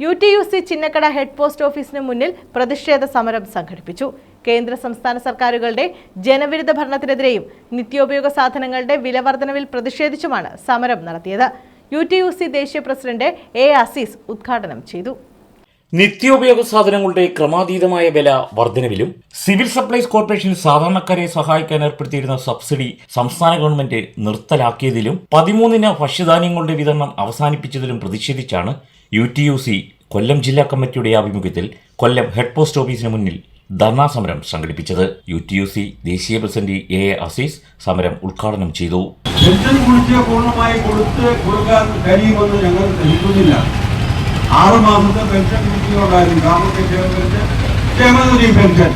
U T U C Chinnakkada head post ഓഫീസിന് മുന്നിൽ പ്രതിഷേധ സമരം സംഘടിപ്പിച്ചു. കേന്ദ്ര സംസ്ഥാന സർക്കാരുകളുടെ ജനവിരുദ്ധ ഭരണത്തിനെതിരെയും നിത്യോപയോഗ സാധനങ്ങളുടെ വിലവർദ്ധനവിൽ പ്രതിഷേധിച്ചുമാണ് സമരം നടത്തിയത്. യു ടി യു സി ദേശീയ പ്രസിഡന്റ് എ അസീസ് ഉദ്ഘാടനം ചെയ്തു. നിത്യോപയോഗ സാധനങ്ങളുടെ ക്രമാതീതമായ വില വർധനവിലും സിവിൽ സപ്ലൈസ് കോർപ്പറേഷൻ സാധാരണക്കാരെ സഹായിക്കാൻ ഏർപ്പെടുത്തിയിരുന്ന സബ്സിഡി സംസ്ഥാന ഗവൺമെന്റ് നിർത്തലാക്കിയതിലും പതിമൂന്നിന് ഭക്ഷ്യധാന്യങ്ങളുടെ വിതരണം അവസാനിപ്പിച്ചതിലും പ്രതിഷേധിച്ചാണ് U T U C Kollam ജില്ലാ കമ്മിറ്റിയുടെ ആഭിമുഖ്യത്തിൽ കൊല്ലം ഹെഡ് പോസ്റ്റ് ഓഫീസിന് മുന്നിൽ ധർണാ സമരം സംഘടിപ്പിച്ചത്. യു ടി യു സി ദേശീയ പ്രസിഡന്റ് എ എ അസീസ് സമരം ഉദ്ഘാടനം ചെയ്തു. പൂർണമായി കൊടുത്ത് കൊടുക്കാൻ കഴിയുമെന്ന് ഞങ്ങൾ ധരിക്കുന്നില്ല ആറ് മാസത്തെ പെൻഷൻ കുടിശ്ശിക ഗ്രാമത്തെ ക്ഷേമനിധി പെൻഷൻ.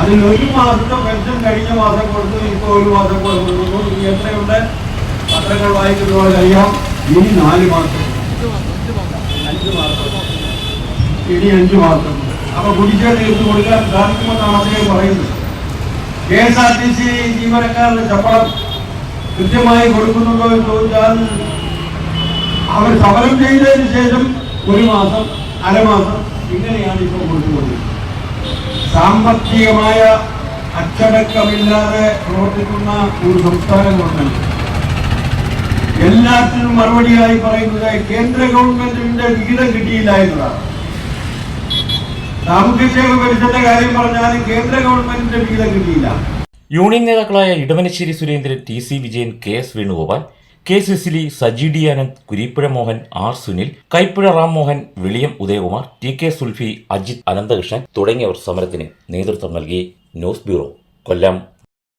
അതിൽ ഒരു മാസത്തെ പെൻഷൻ കഴിഞ്ഞ മാസം കൊടുത്തു ഇപ്പോൾ ഒരു മാസം കൊടുക്കുന്നു ഇനി എത്രയുണ്ട്? പത്രങ്ങൾ വായിക്കുന്നതുപോലെ അറിയാം. ഇനി നാല് മാസം. ഇനി അഞ്ച് മാസം. അപ്പൊ കുടിശ്ശിക തീർത്ത് കൊടുക്കാൻ സാധിക്കുമെന്നാണ് അദ്ദേഹം പറയുന്നത് K S R T C ജീവനക്കാരുടെ ശമ്പളം കൃത്യമായി കൊടുക്കുന്നുണ്ടോ എന്ന് ചോദിച്ചാൽ അവർ സമരം ചെയ്തതിന് ശേഷം ഒരു മാസം അരമാസം ഇങ്ങനെയാണ് ഇപ്പോൾ കൊടുക്കുന്നത് സാമ്പത്തികമായ അച്ചടക്കമില്ലാതെ പ്രവർത്തിക്കുന്ന ഒരു സംസ്ഥാന ഗവൺമെന്റ് എല്ലാത്തിനും മറുപടിയായി പറയുന്നത് കേന്ദ്ര ഗവൺമെന്റിന്റെ വിഹിതം കിട്ടിയില്ല എന്നതാണ്. സാമൂഹ്യക്ഷേമ പെൻഷന്റെ കാര്യം പറഞ്ഞാലും കേന്ദ്ര ഗവൺമെന്റിന്റെ വിഹിതം കിട്ടിയില്ല. യൂണിയൻ നേതാക്കളായ Edamanassery Surendran T C Vijayan K S Venugopal K Cicily Saji D Anand Kureepuzha Mohan R Sunil Kaippuzha Ram Mohan Viliyam Udayakumar T K Sulfi Ajith Ananthakrishnan തുടങ്ങിയവർ സമരത്തിന് നേതൃത്വം നൽകി. News bureau Kollam.